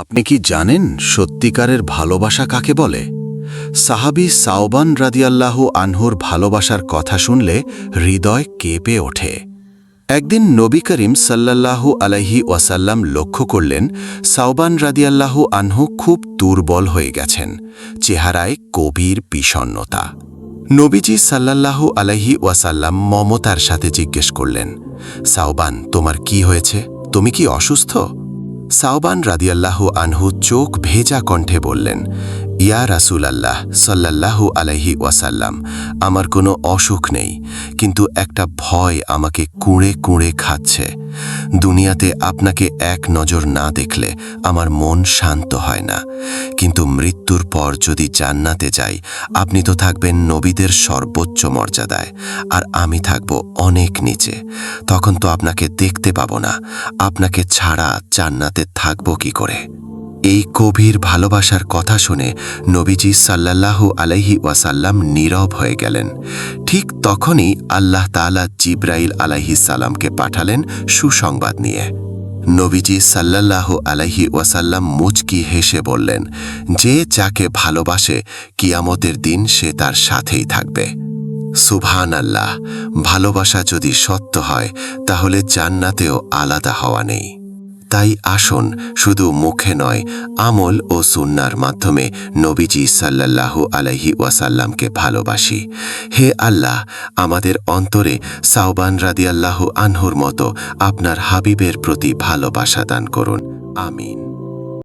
আপনি কি জানেন সত্যিকারের ভালোবাসা কাকে বলে? সাহাবি সাওবান রাদিয়াল্লাহু আনহুর ভালোবাসার কথা শুনলে হৃদয় কেঁপে ওঠে। একদিন নবী করিম সাল্লাল্লাহু আলাইহি ওয়াসাল্লাম লক্ষ্য করলেন, সাওবান রাদিয়াল্লাহু আনহু খুব দুর্বল হয়ে গেছেন, চেহারায় কবির বিষণ্নতা নবীজি সাল্লাল্লাহু আলাইহি ওয়াসাল্লাম মমতার সাথে জিজ্ঞেস করলেন, সাওবান, তোমার কি হয়েছে? তুমি কি অসুস্থ? সাওবান রাদিয়াল্লাহ আনহু চোখ ভেজা কণ্ঠে বললেন, ইয়া রাসুল আল্লাহ সাল্লাল্লাহু আলাইহি ওয়াসাল্লাম, আমার কোনো অসুখ নেই, কিন্তু একটা ভয় আমাকে কুঁড়ে কুঁড়ে খাচ্ছে। দুনিয়াতে আপনাকে এক নজর না দেখলে আমার মন শান্ত হয় না। কিন্তু মৃত্যুর পর যদি জান্নাতে যাই, আপনি তো থাকবেন নবীদের সর্বোচ্চ মর্যাদায়, আর আমি থাকব অনেক নিচে। তখন তো আপনাকে দেখতে পাব না। আপনাকে ছাড়া জান্নাতে থাকব কি করে? এই গভীর ভালোবাসার কথা শুনে নবীজি সাল্লাল্লাহু আলাইহি ওয়াসাল্লাম নীরব হয়ে গেলেন। ঠিক তখনই আল্লাহ তাআলা জিব্রাইল আলাইহি সালামকে পাঠালেন সুসংবাদ নিয়ে। নবীজি সাল্লাল্লাহু আলাইহি ওয়াসাল্লাম মুচকি হেসে বললেন, যে যাকে ভালোবাসে, কিয়ামতের দিন সে তার সাথেই থাকবে। সুভান আল্লাহ ভালোবাসা যদি সত্য হয়, তাহলে জান্নাতেও আলাদা হওয়া নেই। তাই আসন, শুধু মুখে নয়, আমল ও সুন্নার মাধ্যমে নবীজি সাল্লাল্লাহু আলাইহি ওয়াসাল্লামকে ভালোবাসি। হে আল্লাহ, আমাদের অন্তরে সাওবান রাদিয়াল্লাহু আনহুর মতো আপনার হাবিবের প্রতি ভালোবাসা দান করুন। আমিন।